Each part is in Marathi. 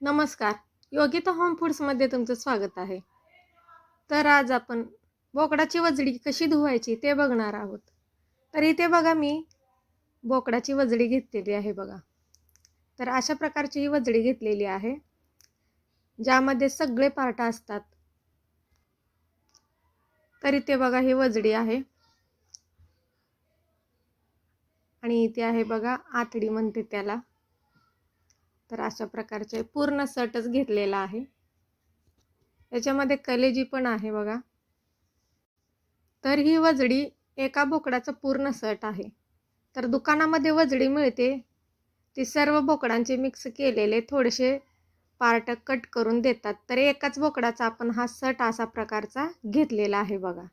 नमस्कार. योगिता होम फूड्समध्ये तुमचं स्वागत आहे. तर आज आपण बोकडाची वजडी कशी धुवायची ते बघणार आहोत. तर इथे बघा मी बोकडाची वजडी घेतलेली आहे बघा. तर अशा प्रकारची ही वजडी घेतलेली आहे. ज्यामध्ये सगळे पार्ट असतात. तर इथे बघा ही वजडी आहे. आणि इथे आहे बघा आतडी म्हणते त्याला. तर अशा प्रकारचे पूर्ण सटच घेतलेला आहे. याच्यामध्ये कलेजी पण आहे बघा. तर ही वजडी एका बोकडाचं पूर्ण सट आहे. तर दुकानामध्ये वजडी मिळते. ती सर्व बोकडांचे मिक्स केलेले थोडेसे पार्ट कट करून देतात. तर एकाच बोकडाचा आपण हा सट असा प्रकारचा घेतलेला आहे बघा.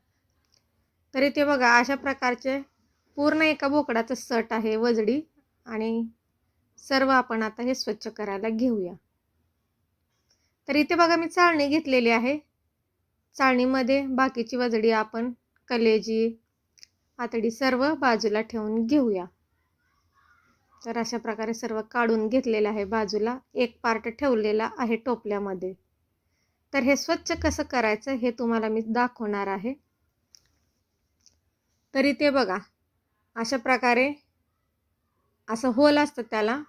तर इथे बघा अशा प्रकारचे पूर्ण एका बोकडाचं सट आहे वजडी आणि सर्व आपण आता हे स्वच्छ करायला घेऊया. तर इथे बघा मी चाळणी घेतलेली आहे. चाळणीमध्ये बाकीची वजडी आपण कलेजी आतडी सर्व बाजूला ठेवून घेऊया. तर अशा प्रकारे सर्व काढून घेतलेलं आहे. बाजूला एक पार्ट ठेवलेला आहे टोपल्यामध्ये. तर हे स्वच्छ कसं करायचं हे तुम्हाला मी दाखवणार आहे. तरी ते बघा अशा प्रकारे असं होल असतं त्याला.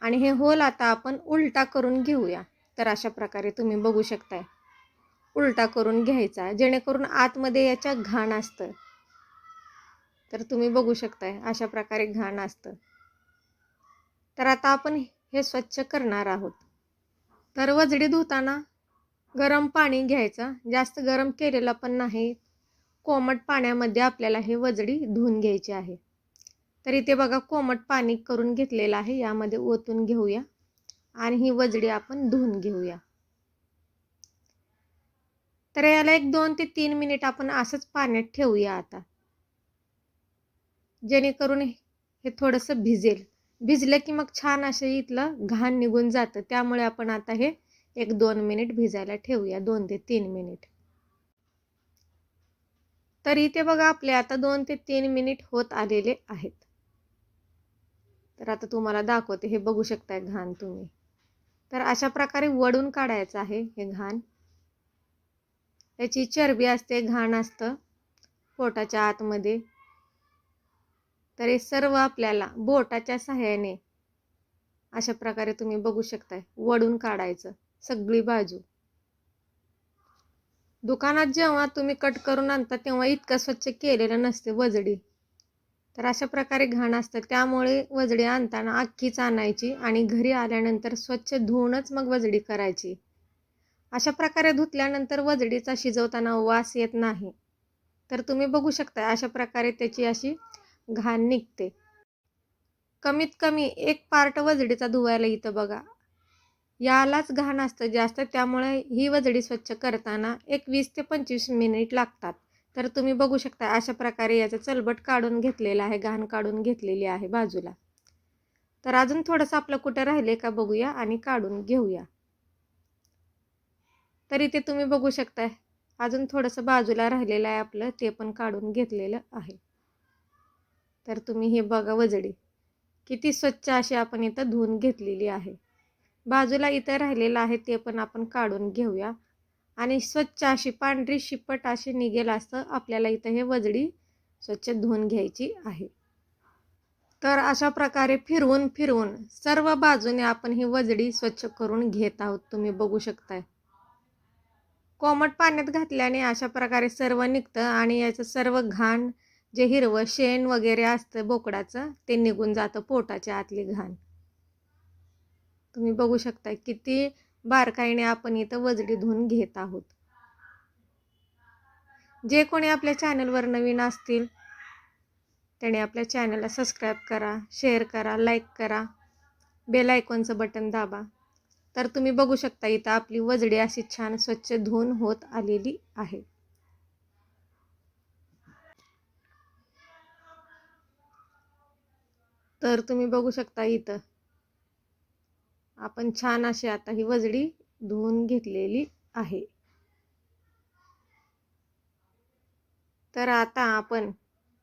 आणि हे होल आता आपण उलटा करून घेऊया. तर अशा प्रकारे तुम्ही बघू शकताय. उलटा करून घ्यायचा जेणेकरून आतमध्ये याच्या घाण असतं. तर तुम्ही बघू शकताय अशा प्रकारे घाण असतं. तर आता आपण हे स्वच्छ करणार आहोत. तर वजडी धुताना गरम पाणी घ्यायचं. जास्त गरम केलेलं पण नाही. कोमट पाण्यामध्ये आपल्याला हे वजडी धुवून घ्यायची आहे. तर इथे बघा कोमट पाणी करून घेतलेलं आहे. यामध्ये ओतून घेऊया. आणि ही वजडी आपण धुवून घेऊया. तर याला एक दोन ते तीन मिनिट आपण असंच पाण्यात ठेवूया आता. जेणेकरून हे थोडंसं भिजेल. भिजलं की मग छान असं इथलं घाण निघून जातं. त्यामुळे आपण आता हे एक दोन मिनिट भिजायला ठेवूया. दोन ते तीन मिनिट. तर इथे बघा आपले आता दोन ते तीन मिनिट होत आलेले आहेत. तर आता तुम्हाला दाखवते हे बघू शकताय घाण तुम्ही. तर अशा प्रकारे वडून काढायचं आहे हे घाण. याची चरबी असते घाण असतं पोटाच्या आतमध्ये. तर हे सर्व आपल्याला बोटाच्या सहाय्याने अशा प्रकारे तुम्ही बघू शकताय वडून काढायचं सगळी बाजू. दुकानात जेव्हा तुम्ही कट करून आणता तेव्हा इतकं स्वच्छ केलेलं नसते वजडी. तर अशा प्रकारे घाण असतं. त्यामुळे वजडी आणताना अख्खीच आणायची आणि घरी आल्यानंतर स्वच्छ धुवूनच मग वजडी करायची. अशा प्रकारे धुतल्यानंतर वजडीचा शिजवताना वास येत नाही. तर तुम्ही बघू शकता अशा प्रकारे त्याची अशी घाण निघते. कमीत कमी एक पार्ट वजडीचा धुवायला इथं बघा. यालाच घाण असतं जास्त त्यामुळे ही वजडी स्वच्छ करताना एक वीस ते पंचवीस मिनिट लागतात. तर तुम्ही बघू शकता अशा प्रकारे याचं चलबट काढून घेतलेलं आहे घाण काढून घेतलेली आहे बाजूला. तर अजून थोडंसं आपलं कुठं राहिले का बघूया आणि काढून घेऊया. तर इथे तुम्ही बघू शकताय अजून थोडंसं बाजूला राहिलेलं आहे आपलं ते पण काढून घेतलेलं आहे. तर तुम्ही हे बघा वजडी किती स्वच्छ अशी आपण इथं धुवून घेतलेली आहे. बाजूला इथं राहिलेलं आहे ते पण आपण काढून घेऊया. आणि स्वच्छ अशी पांढरी शिपट अशी निघेल असं आपल्याला इथं हे वजडी स्वच्छ धुवून घ्यायची आहे. तर अशा प्रकारे फिरवून फिरवून सर्व बाजूने आपण ही वजडी स्वच्छ करून घेत आहोत. तुम्ही बघू शकताय. कोमट पाण्यात घातल्याने अशा प्रकारे सर्व निघतं आणि याचं सर्व घाण जे हिरवं शेण वगैरे असतं बोकडाचं ते निघून जातं पोटाच्या आतली घाण. तुम्ही बघू शकता किती बारकाईने आपण इथं वजडी धुवून घेत आहोत. जे कोणी आपल्या चॅनलवर नवीन असतील त्याने आपल्या चॅनलला सबस्क्राईब करा शेअर करा लाईक करा बेल आयकॉनचं बटन दाबा. तर तुम्ही बघू शकता इथं आपली वजडी अशी छान स्वच्छ धुवून होत आलेली आहे. तर तुम्ही बघू शकता इथं आपण छान अशी आता ही वजडी धुवून घेतलेली आहे. तर आता आपण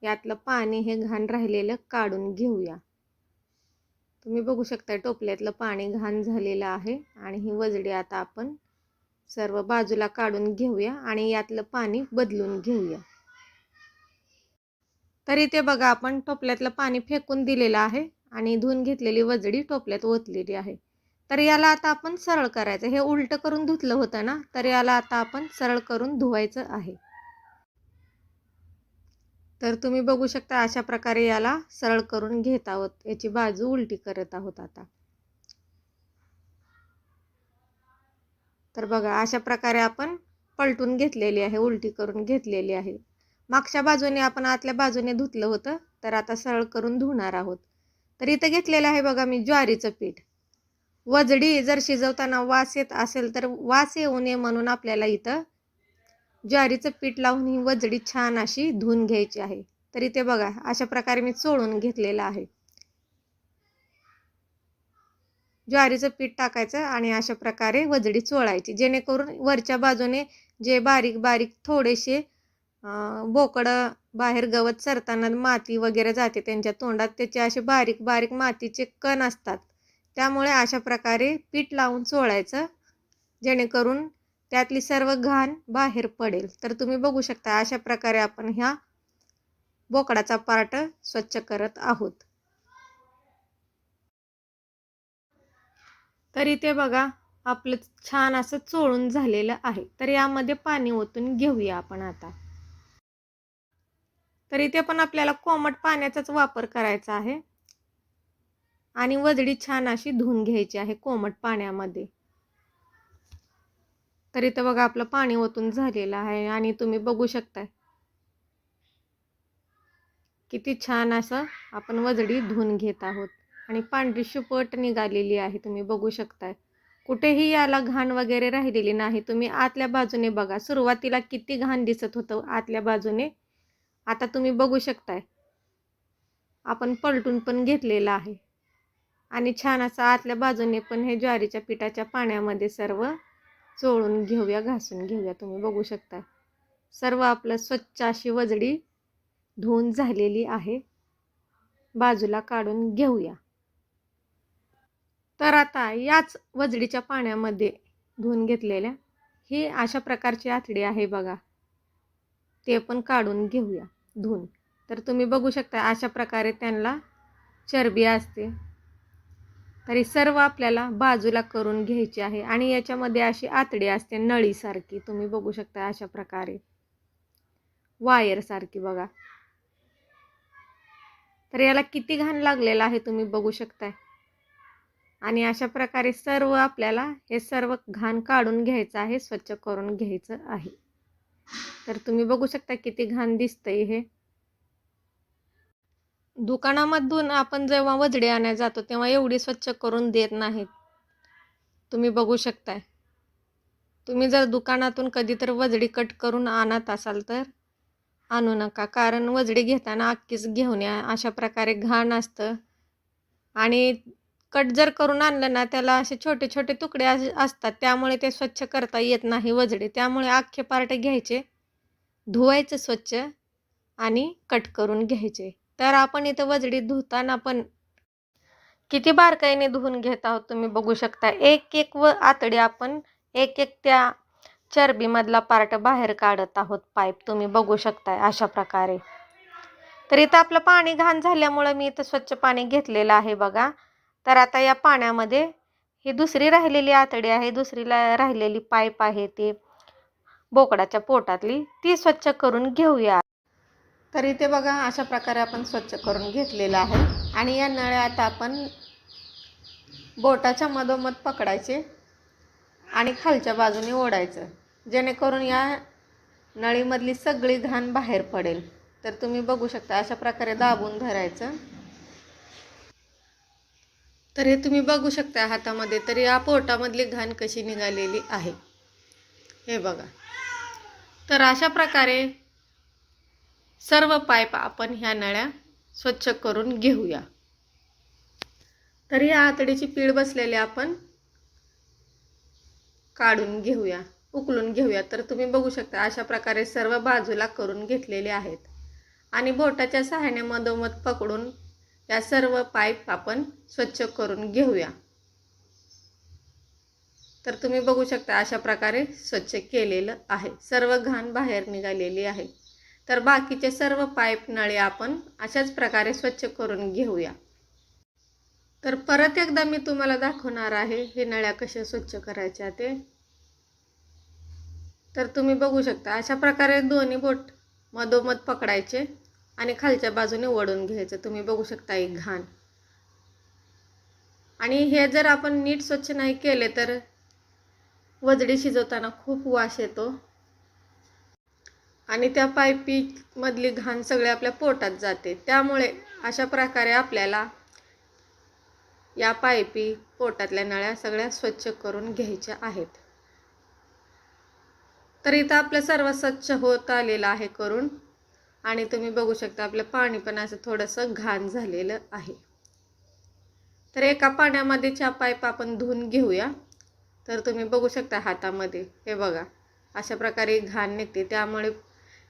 यातलं पाणी हे घाण राहिलेलं काढून घेऊया. तुम्ही बघू शकता टोपल्यातलं पाणी घाण झालेलं आहे आणि ही वजडी आता आपण सर्व बाजूला काढून घेऊया आणि यातलं पाणी बदलून घेऊया. तर इथे बघा आपण टोपल्यातलं पाणी फेकून दिलेलं आहे आणि धुवून घेतलेली वजडी टोपल्यात ओतलेली आहे. तर याला आता आपण सरळ करायचं. हे उलट करून धुतलं होतं ना तर याला आता आपण सरळ करून धुवायचं आहे. तर तुम्ही बघू शकता अशा प्रकारे याला सरळ करून घेत आहोत. याची बाजू उलटी करत आहोत आता. तर बघा अशा प्रकारे आपण पलटून घेतलेली आहे उलटी करून घेतलेली आहे. मागच्या बाजूने आपण आतल्या बाजूने धुतलं होतं तर आता सरळ करून धुणार आहोत. तर इथं घेतलेलं आहे बघा मी ज्वारीचं पीठ. वजडी जर शिजवताना वास येत असेल तर वास येऊ नये म्हणून आपल्याला इथं ज्वारीचं पीठ लावून ही वजडी छान अशी धुवून घ्यायची आहे. तर इथे बघा अशा प्रकारे मी चोळून घेतलेलं आहे. ज्वारीचं पीठ टाकायचं आणि अशा प्रकारे वजडी चोळायची. जेणेकरून वरच्या बाजूने जे बारीक बारीक थोडेसे बोकडं बाहेर गवत सरताना माती वगैरे जाते त्यांच्या तोंडात त्याचे असे बारीक बारीक मातीचे कण असतात. त्यामुळे अशा प्रकारे पीठ लावून चोळायचं जेणेकरून त्यातली सर्व घाण बाहेर पडेल. तर तुम्ही बघू शकता अशा प्रकारे आपण ह्या बोकडाचा पार्ट स्वच्छ करत आहोत. तर इथे बघा आपलं छान असं चोळून झालेलं आहे. तर यामध्ये पाणी ओतून घेऊया आपण आता. तर इथे पण आपल्याला कोमट पाण्याचाच वापर करायचा आहे. आणि वजडी छान अशी धुवून घ्यायची आहे कोमट पाण्यामध्ये. तर इथं बघा आपलं पाणी ओतून झालेलं आहे आणि तुम्ही बघू शकताय. किती छान असं आपण वजडी धुवून घेत आहोत. आणि पांढरी शुपट निघालेली आहे तुम्ही बघू शकताय. कुठेही याला घाण वगैरे राहिलेली नाही. तुम्ही आतल्या बाजूने बघा. सुरुवातीला किती घाण दिसत होतं आतल्या बाजूने. आता तुम्ही बघू शकताय. आपण पलटून पण घेतलेलं आहे. आणि छान असं आतल्या बाजूने पण हे ज्वारीच्या पिठाच्या पाण्यामध्ये सर्व चोळून घेऊया घासून घेऊया. तुम्ही बघू शकता. सर्व आपलं स्वच्छ अशी वजडी धुवून झालेली आहे. बाजूला काढून घेऊया. तर आता याच वजडीच्या पाण्यामध्ये धुवून घेतलेल्या ही अशा प्रकारची आतडी आहे बघा. ते पण काढून घेऊया धुवून. तर तुम्ही बघू शकता अशा प्रकारे त्यांना चरबी असते. तरी सर्व आपल्याला बाजूला करून घ्यायची आहे. आणि याच्यामध्ये अशी आतडी असते नळीसारखी तुम्ही बघू शकता अशा प्रकारे. वायरसारखी बघा. तर याला किती घाण लागलेला आहे तुम्ही बघू शकताय. आणि अशा प्रकारे सर्व आपल्याला हे सर्व घाण काढून घ्यायचं आहे स्वच्छ करून घ्यायचं आहे. तर तुम्ही बघू शकता किती घाण दिसतंय हे. दुकानामधून आपण जेव्हा वजडे आणायला जातो तेव्हा एवढी स्वच्छ करून देत नाहीत. तुम्ही बघू शकताय. तुम्ही जर दुकानातून कधी तर वजडी कट करून आणत असाल तर आणू नका. कारण वजडी घेताना अक्कीच घेऊन या. अशा प्रकारे घाण असतं. आणि कट जर करून आणलं ना त्याला असे छोटे छोटे तुकडे असतात. त्यामुळे ते स्वच्छ करता येत नाही वजडे. त्यामुळे अख्खे पार्टे घ्यायचे धुवायचं स्वच्छ आणि कट करून घ्यायचे. तर आपण इथं वजडी धुताना पण किती बारकाईने धुवून घेत आहोत तुम्ही बघू शकता. एक एक व आतडी आपण एक एक त्या चरबीमधला पार्ट बाहेर काढत आहोत पाईप. तुम्ही बघू शकताय अशा प्रकारे. तर इथं आपलं पाणी घाण झाल्यामुळं मी इथं स्वच्छ पाणी घेतलेलं आहे बघा. तर आता या पाण्यामध्ये ही दुसरी राहिलेली आतडी आहे दुसरीला राहिलेली पाईप आहे ती बोकडाच्या पोटातली. ती स्वच्छ करून घेऊया. तर इथे बघा अशा प्रकारे आपण स्वच्छ करून घेतलेलं आहे. आणि या नळ्या आता आपण बोटाच्या मधोमध पकडायचे आणि खालच्या बाजूने ओढायचं. जेणेकरून या नळीमधली सगळी घाण बाहेर पडेल. तर तुम्ही बघू शकता अशा प्रकारे दाबून धरायचं. तर हे तुम्ही बघू शकता हातामध्ये तर या पोटामधली घाण कशी निघालेली आहे. हे बघा. तर अशा प्रकारे सर्व पाईप आपण ह्या नळ्या स्वच्छ करून घेऊया. तर या आतडीची पीळ बसलेली आपण काढून घेऊया उकलून घेऊया. तर तुम्ही बघू शकता अशा प्रकारे सर्व बाजूला करून घेतलेले आहेत. आणि बोटाच्या सहाय्याने मधोमध पकडून या सर्व पाईप आपण स्वच्छ करून घेऊया. तर तुम्ही बघू शकता अशा प्रकारे स्वच्छ केलेलं आहे. सर्व घाण बाहेर निघालेली आहे. तर बाकीचे सर्व पाईप नळे आपण अशाच प्रकारे स्वच्छ करून घेऊया. तर परत एकदा मी तुम्हाला दाखवणार आहे हे नळ्या कशा स्वच्छ करायच्या ते. तर तुम्ही बघू शकता अशा प्रकारे दोन्ही बोट मधोमध पकडायचे आणि खालच्या बाजूने ओढून घ्यायचं. तुम्ही बघू शकता एक घाण. आणि हे जर आपण नीट स्वच्छ नाही केले तर वजडी शिजवताना खूप वास येतो. आणि त्या पायपीमधली घाण सगळे आपल्या पोटात जाते. त्यामुळे अशा प्रकारे आपल्याला या पाईपी पोटातल्या नळ्या सगळ्या स्वच्छ करून घ्यायच्या आहेत. तर इथं आपलं सर्व स्वच्छ होत आलेलं आहे करून आणि तुम्ही बघू शकता आपलं पाणी पण असं थोडंसं घाण झालेलं आहे. तर एका पाण्यामध्ये च्या पाईप आपण धुवून घेऊया. तर तुम्ही बघू शकता हातामध्ये. हे बघा अशा प्रकारे घाण निघते. त्यामुळे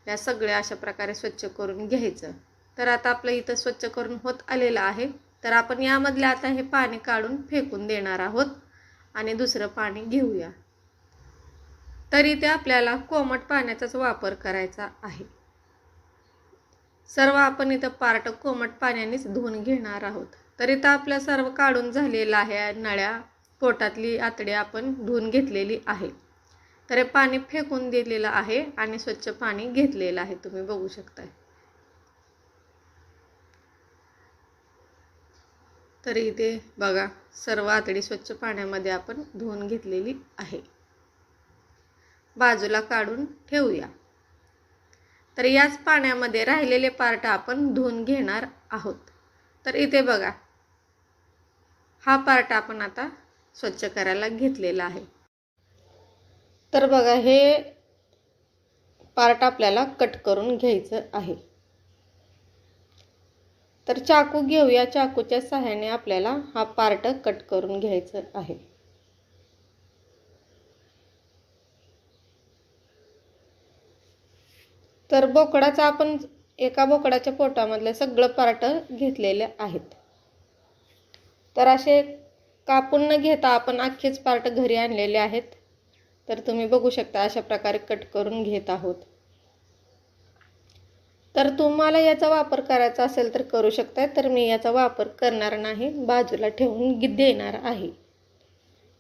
या सगळ्या अशा प्रकारे स्वच्छ करून घ्यायचं. तर आता आपलं इथं स्वच्छ करून होत आलेलं आहे. तर आपण यामधले आता हे पाणी काढून फेकून देणार आहोत. आणि दुसरं पाणी घेऊया. तरी ते आपल्याला कोमट पाण्याचाच वापर करायचा आहे. सर्व आपण इथं पार्ट कोमट पाण्यानेच धुवून घेणार आहोत. तर इथं आपल्या सर्व काढून झालेलं आहे नळ्या. पोटातली आतडी आपण धुवून घेतलेली आहे. तर हे पाणी फेकून दिलेलं आहे आणि स्वच्छ पाणी घेतलेलं आहे. तुम्ही बघू शकताय. तर इथे बघा सर्व आतडी स्वच्छ पाण्यामध्ये आपण धुवून घेतलेली आहे. बाजूला काढून ठेवूया. तर याच पाण्यामध्ये राहिलेले पार्ट आपण धुवून घेणार आहोत. तर इथे बघा हा पार्ट आपण आता स्वच्छ करायला घेतलेला आहे. तर बघा हे पार्ट आपल्याला कट करून घ्यायचं आहे. तर चाकू घेऊया. चाकूच्या सहाय्याने आपल्याला हा पार्ट कट करून घ्यायचं आहे. तर बोकडाचा आपण एका बोकडाच्या पोटामधले सगळं पार्ट घेतलेले आहेत. तर असे कापून न घेता आपण अख्खेच पार्ट घरी आणलेले आहेत. तर तुम्ही बघू शकता अशा प्रकारे कट करून घेत आहोत. तर तुम्हाला याचा वापर करायचा असेल तर करू शकता तर मी याचा वापर करणार नाही. बाजूला ठेवून देणार आहे.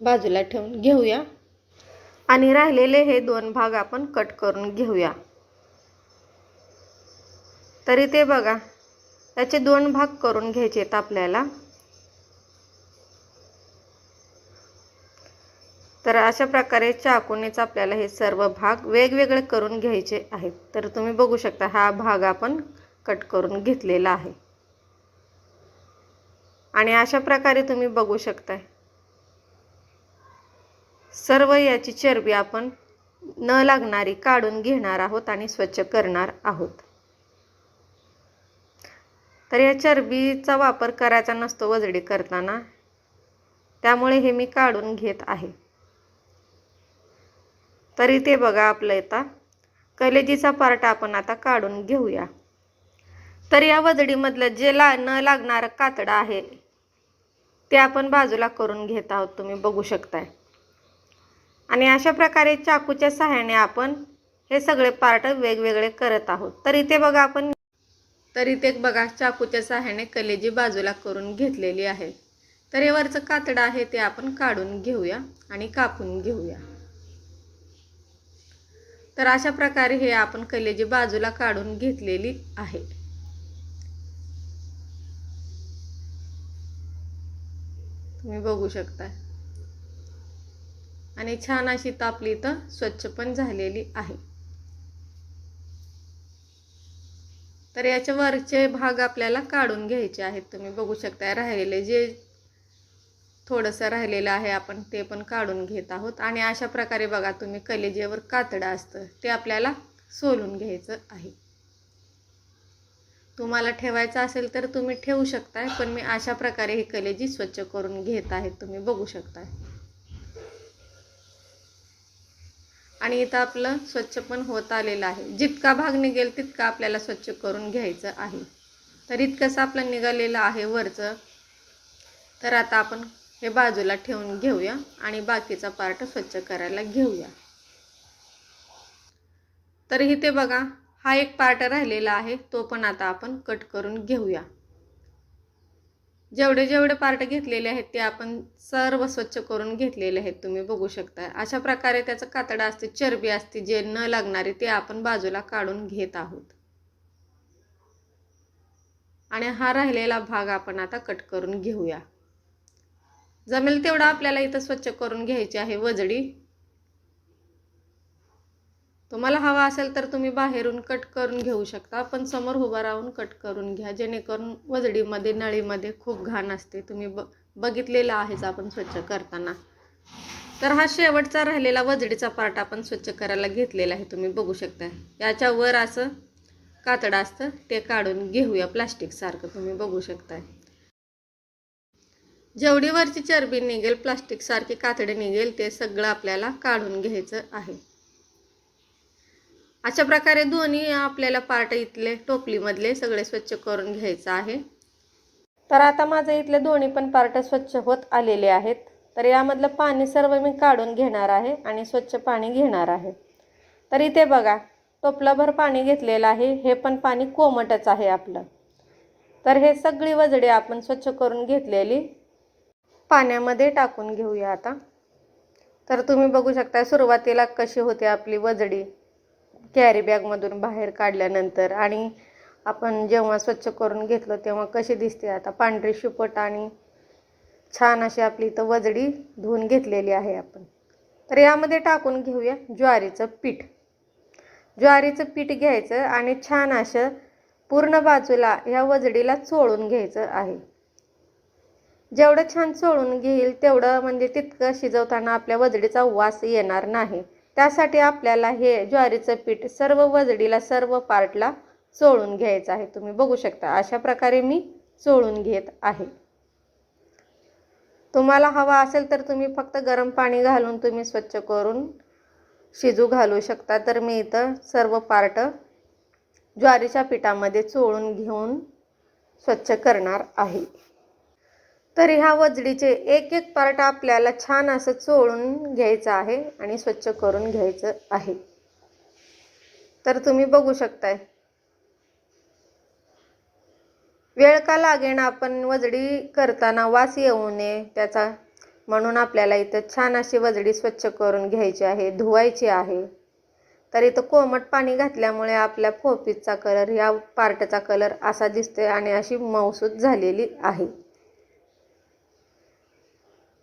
बाजूला ठेवून घेऊया. आणि राहिलेले हे दोन भाग आपण कट करून घेऊया. तरी ते बघा त्याचे दोन भाग करून घ्यायचे आहेत आपल्याला. तर अशा प्रकारे चाकूनेच आपल्याला हे सर्व भाग वेगवेगळे करून घ्यायचे आहेत. तर तुम्ही बघू शकता हा भाग आपण कट करून घेतलेला आहे. आणि अशा प्रकारे तुम्ही बघू शकताय सर्व याची चरबी आपण न लागणारी काढून घेणार आहोत आणि स्वच्छ करणार आहोत. तर या चरबीचा वापर करायचा नसतो वजडी करताना त्यामुळे हे मी काढून घेत आहे. तरी ते बघा आपलं येता. कलेजीचा पार्ट आपण आता काढून घेऊया. तर या वजडीमधलं जे ला न लागणारं कातडं आहे ते आपण बाजूला करून घेत आहोत तुम्ही बघू शकताय. आणि अशा प्रकारे चाकूच्या सहाय्याने आपण हे सगळे पार्ट वेगवेगळे करत आहोत. तर इथे बघा आपण तर इथे बघा चाकूच्या सहाय्याने कलेजी बाजूला करून घेतलेली आहे. तर हे वरचं कातडं आहे ते आपण काढून घेऊया आणि कापून घेऊया. तर अशा प्रकारे हे आपण कलेजी बाजूला काढून घेतलेली आहे. तुम्ही बघू शकता आणि छान अशी तापली इथं स्वच्छ पण झालेली आहे. तर याच्या वरचे भाग आपल्याला काढून घ्यायचे आहेत. तुम्ही बघू शकता राहिलेले जे थोडंसं राहिलेलं आहे आपण ते पण काढून घेत आहोत. आणि अशा प्रकारे बघा तुम्ही कलेजेवर कातडं असतं ते आपल्याला सोलून घ्यायचं आहे. तुम्हाला ठेवायचं असेल तर तुम्ही ठेवू शकताय पण मी अशा प्रकारे ही कलेजी स्वच्छ करून घेत आहेत तुम्ही बघू शकताय. आणि इथं आपलं स्वच्छ पण होत आलेलं आहे. जितका भाग निघेल तितका आपल्याला स्वच्छ करून घ्यायचं आहे. तर इतकंच आपलं निघालेलं आहे वरचं. तर आता आपण हे बाजूला ठेवून घेऊया आणि बाकीचा पार्ट स्वच्छ करायला घेऊया. तर इथे बघा हा एक पार्ट राहिलेला आहे तो पण आता आपण कट करून घेऊया. जेवढे जेवढे पार्ट घेतलेले आहेत ते आपण सर्व स्वच्छ करून घेतलेले आहेत तुम्ही बघू शकता अशा प्रकारे त्याचं कातडा असते चरबी असते जे न लागणारे ते आपण बाजूला काढून घेत आहोत. आणि हा राहिलेला भाग आपण आता कट करून घेऊया. जमेल तेवढा आपल्याला इथं स्वच्छ करून घ्यायची आहे वजडी. तुम्हाला हवा असेल तर तुम्ही बाहेरून कट करून घेऊ शकता. पण समोर उभा राहून कट करून घ्या. जेणेकरून वजडीमध्ये नळीमध्ये खूप घाण असते. तुम्ही ब बघितलेलं आहेच आपण स्वच्छ करताना. तर हा शेवटचा राहिलेला वजडीचा पार्ट आपण स्वच्छ करायला घेतलेला आहे. तुम्ही बघू शकता. याच्यावर असं कातडं असतं. ते काढून घेऊया. प्लास्टिकसारखं तुम्ही बघू शकताय. जेवढी वरची चरबी निघेल प्लास्टिकसारखी कातडी निघेल ते सगळं आपल्याला काढून घ्यायचं आहे. अशा प्रकारे दोन्ही आपल्याला पार्ट इथले टोपलीमधले सगळे स्वच्छ करून घ्यायचं आहे. तर आता माझं इथले दोन्ही पण पार्ट स्वच्छ होत आलेले आहेत. तर यामधलं पाणी सर्व मी काढून घेणार आहे आणि स्वच्छ पाणी घेणार आहे. तर इथे बघा टोपलाभर पाणी घेतलेलं आहे. हे पण पाणी कोमटच आहे आपलं. तर हे सगळी वजडी आपण स्वच्छ करून घेतलेली. पाण्यामध्ये टाकून घेऊया आता. तर तुम्ही बघू शकता सुरुवातीला कशी होते आपली वजडी कॅरी बॅगमधून बाहेर काढल्यानंतर आणि आपण जेव्हा स्वच्छ करून घेतलं तेव्हा कशी दिसते. आता पांढरी शुपट आणि छान अशी आपली इथं वजडी धुवून घेतलेली आहे आपण. तर यामध्ये टाकून घेऊया ज्वारीचं पीठ. ज्वारीचं पीठ घ्यायचं आणि छान असं पूर्ण बाजूला ह्या वजडीला चोळून घ्यायचं आहे. जेवढं छान चोळून घेईल तेवढं म्हणजे तितकं शिजवताना आपल्या वजडीचा वास येणार नाही. त्यासाठी आपल्याला हे ज्वारीचं पीठ सर्व वजडीला सर्व पार्टला चोळून घ्यायचं आहे. तुम्ही बघू शकता अशा प्रकारे मी चोळून घेत आहे. तुम्हाला हवा असेल तर तुम्ही फक्त गरम पाणी घालून तुम्ही स्वच्छ करून शिजू घालू शकता. तर मी इथं सर्व पार्ट ज्वारीच्या पिठामध्ये चोळून घेऊन स्वच्छ करणार आहे. तर ह्या वजडीचे एक एक पार्ट आपल्याला छान असं चोळून घ्यायचं आहे आणि स्वच्छ करून घ्यायचं आहे. तर तुम्ही बघू शकताय. वेळ का लागेन आपण वजडी करताना वास येऊ नये त्याचा. म्हणून आपल्याला इथं छान अशी वजडी स्वच्छ करून घ्यायची आहे धुवायची आहे. तर इथं कोमट पाणी घातल्यामुळे आपल्या फोपीचा कलर या पार्टचा कलर असा दिसतोय आणि अशी मौसूद झालेली आहे.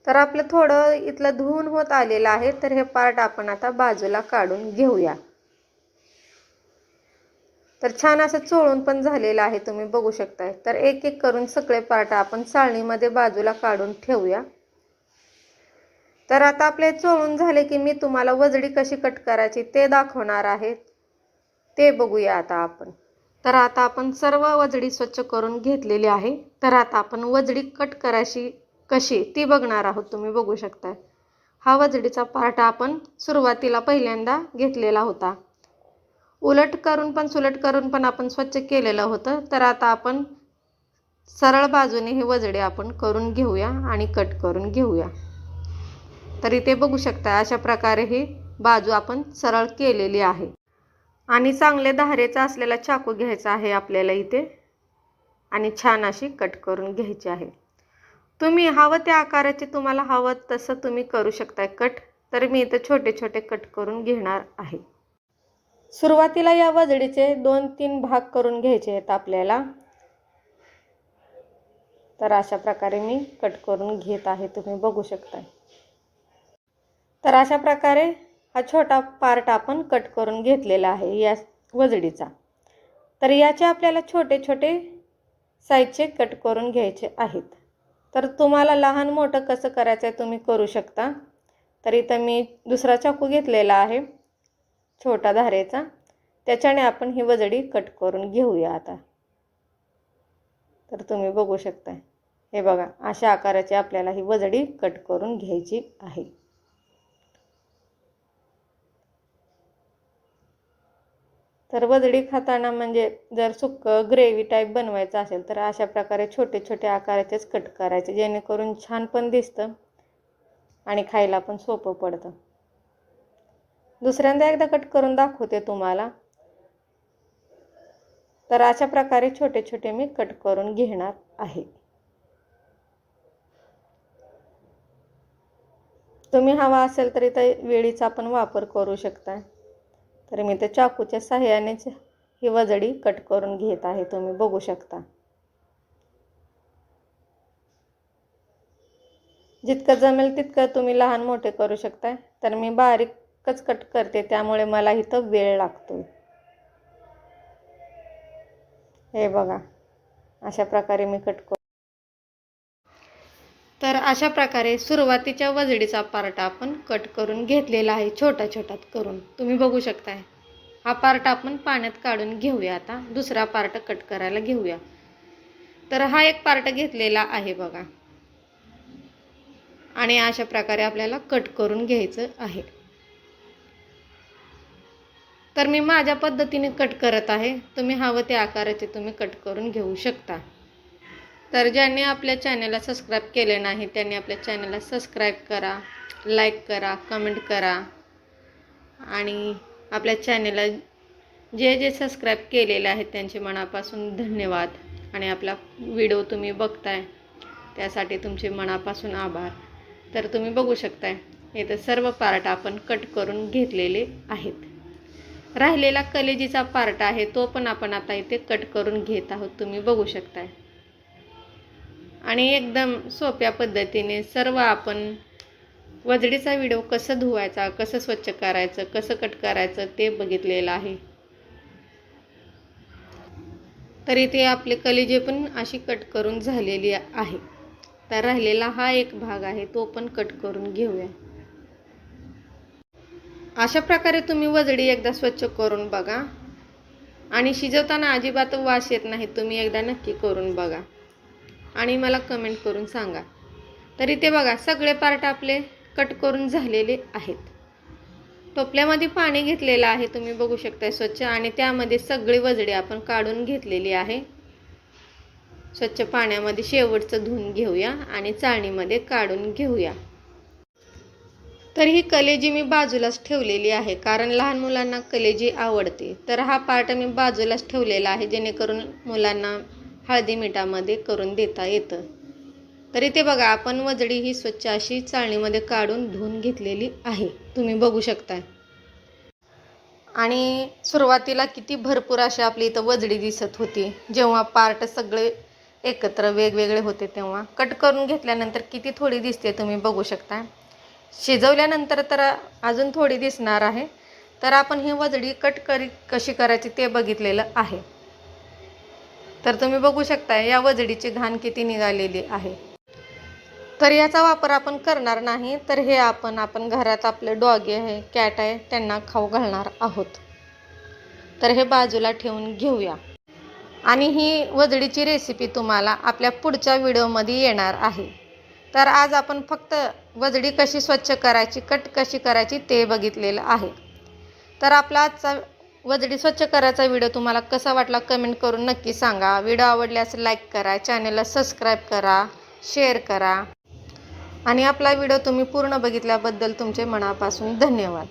तर आपलं थोडं इथलं धुवून होत आलेलं आहे तर हे पार्ट आपण आता बाजूला काढून घेऊया. तर छान असं चोळून पण झालेलं आहे तुम्ही बघू शकताय. तर एक एक करून सगळे पार्ट आपण चाळणीमध्ये बाजूला काढून ठेवूया. तर आता आपले चोळून झाले की मी तुम्हाला वजडी कशी कट करायची ते दाखवणार आहे. ते बघूया आता आपण. तर आता आपण सर्व वजडी स्वच्छ करून घेतलेली आहे. तर आता आपण वजडी कट करायची कशी ती बघणार आहोत तुम्ही बघू शकताय. हा वजडीचा पार्ट आपण सुरुवातीला पहिल्यांदा घेतलेला होता. उलट करून पण सुलट करून पण आपण स्वच्छ केलेलं होतं. तर आता आपण सरळ बाजूने हे वजडे आपण करून घेऊया आणि कट करून घेऊया. तर इथे बघू शकता अशा प्रकारे ही बाजू आपण सरळ केलेली आहे. आणि चांगले धारेचा असलेला चाकू घ्यायचा आहे आपल्याला इथे. आणि छान अशी कट करून घ्यायची आहे. तुम्ही हवं त्या आकाराचे तुम्हाला हवं तसं तुम्ही करू शकताय. कट. तर मी इथं छोटे छोटे कट करून घेणार आहे. सुरुवातीला या वजडीचे दोन तीन भाग करून घ्यायचे आहेत आपल्याला. तर अशा प्रकारे मी कट करून घेत आहे. तुम्ही बघू शकता तर अशा प्रकारे हा छोटा पार्ट आपण कट करून घेतलेला आहे या वजडीचा. तर याचे आपल्याला छोटे छोटे साईजचे कट करून घ्यायचे आहेत. तर तुम्हाला लहान मोठं कसं करायचं आहे तुम्ही करू शकता. तर इथं मी दुसरा चाकू घेतलेला आहे छोटा धारेचा. त्याच्याने आपण ही वजडी कट करून घेऊया आता. तर तुम्ही बघू शकता हे बघा अशा आकाराची आपल्याला ही वजडी कट करून घ्यायची आहे. तर वजडी खाताना म्हणजे जर सुक्कं ग्रेव्ही टाईप बनवायचं असेल तर अशा प्रकारे छोटे छोटे आकाराचेच कट करायचे जेणेकरून छान पण दिसतं आणि खायला पण सोपं पडतं. दुसऱ्यांदा एकदा कट करून दाखवते तुम्हाला. तर अशा प्रकारे छोटे छोटे मी कट करून घेणार आहे. तुम्ही हवा असेल तर इथं वेळीचा पण वापर करू शकता. तर मी ते चाकूच्या साह्यानेच ही वजडी कट करून घेत आहे. तुम्ही बघू शकता. जितकं जमेल तितकं तुम्ही लहान मोठे करू शकता तर मी बारीकच कट करते त्यामुळे मला इथं वेळ लागतो हे बघा अशा प्रकारे मी कट कर तर अशा प्रकारे सुरुवातीच्या वजडीचा पार्ट आपण कट करून घेतलेला आहे छोटा छोटात करून. तुम्ही बघू शकताय. हा पार्ट आपण पाण्यात काढून घेऊया आता. दुसरा पार्ट कट करायला घेऊया. तर हा एक पार्ट घेतलेला आहे बघा. आणि अशा प्रकारे आपल्याला कट करून घ्यायचं आहे. तर मी माझ्या पद्धतीने कट करत आहे. तुम्ही हवं त्या आकाराचे तुम्ही कट करून घेऊ शकता. तर ज्यांनी आपल्या चॅनलला सबस्क्राईब केले नाही त्यांनी आपल्या चॅनलला सबस्क्राईब करा लाईक करा कमेंट करा. आणि आपल्या चॅनलला जे जे सबस्क्राईब केलेले आहेत त्यांचे मनापासून धन्यवाद. आणि आपला व्हिडिओ तुम्ही बघताय त्यासाठी तुमचे मनापासून आभार. तर तुम्ही बघू शकताय इथं सर्व पार्ट आपण कट करून घेतलेले आहेत. राहिलेला कलेजीचा पार्ट आहे तो पण आपण आता इथे कट करून घेत आहोत. तुम्ही बघू शकताय. आणि एकदम सोप्या पद्धतीने सर्व आपण वजडीचा व्हिडिओ कसं धुवायचा कसं स्वच्छ करायचं कसं कट करायचं ते बघितलेलं आहे. तर इथे आपले कलेजे पण अशी कट करून झालेली आहे. तर राहिलेला हा एक भाग आहे तो पण कट करून घेऊया. अशा प्रकारे तुम्ही वजडी एकदा स्वच्छ करून बघा. आणि शिजवताना अजिबात वास येत नाही तुम्ही एकदा नक्की करून बघा. आणि मला कमेंट करून सांगा. तरी ते बघा सगळे पार्ट आपले कट करून झालेले आहेत. टोपल्यामध्ये पाणी घेतलेलं आहे तुम्ही बघू शकता स्वच्छ. आणि त्यामध्ये सगळी वजडी आपण काढून घेतलेली आहे. स्वच्छ पाण्यामध्ये शेवटचं धुवून घेऊया आणि चाळणीमध्ये काढून घेऊया. तर ही कलेजी मी बाजूलाच ठेवलेली आहे. कारण लहान मुलांना कलेजी आवडते. तर हा पार्ट मी बाजूलाच ठेवलेला आहे जेणेकरून मुलांना हळदी मिठामध्ये करून देता येतं. तर इथे बघा आपण वजडी ही स्वच्छ अशी चाळणीमध्ये काढून धुवून घेतलेली आहे. तुम्ही बघू शकताय. आणि सुरुवातीला किती भरपूर अशी आपली इथं वजडी दिसत होती. जेव्हा पार्ट सगळे एकत्र वेगवेगळे होते तेव्हा. कट करून घेतल्यानंतर किती थोडी दिसते तुम्ही बघू शकता शिजवल्यानंतर तर अजून थोडी दिसणार आहे. तर आपण ही वजडी कट करी कशी करायची ते बघितलेलं आहे. तर तुम्ही बघू शकता या वजडीची घाण किती निघालेली आहे. तर याचा वापर आपण करणार नाही तर हे आपण आपण घरात आपले डॉगी आहे कॅट आहे त्यांना खाऊ घालणार आहोत. तर हे बाजूला ठेवून घेऊया. आणि ही वजडीची रेसिपी तुम्हाला आपल्या पुढच्या व्हिडिओमध्ये येणार आहे. तर आज आपण फक्त वजडी कशी स्वच्छ करायची कट कशी करायची ते बघितलेलं आहे. तर आपला आजचा वजडी स्वच्छ करायचा व्हिडिओ तुम्हाला कसा वाटला कमेंट करून नक्की सांगा. व्हिडिओ आवडल्यास लाईक करा चॅनलला सबस्क्राईब करा शेअर करा. आणि आपला व्हिडिओ तुम्ही पूर्ण बघितल्याबद्दल तुमचे मनापासून धन्यवाद.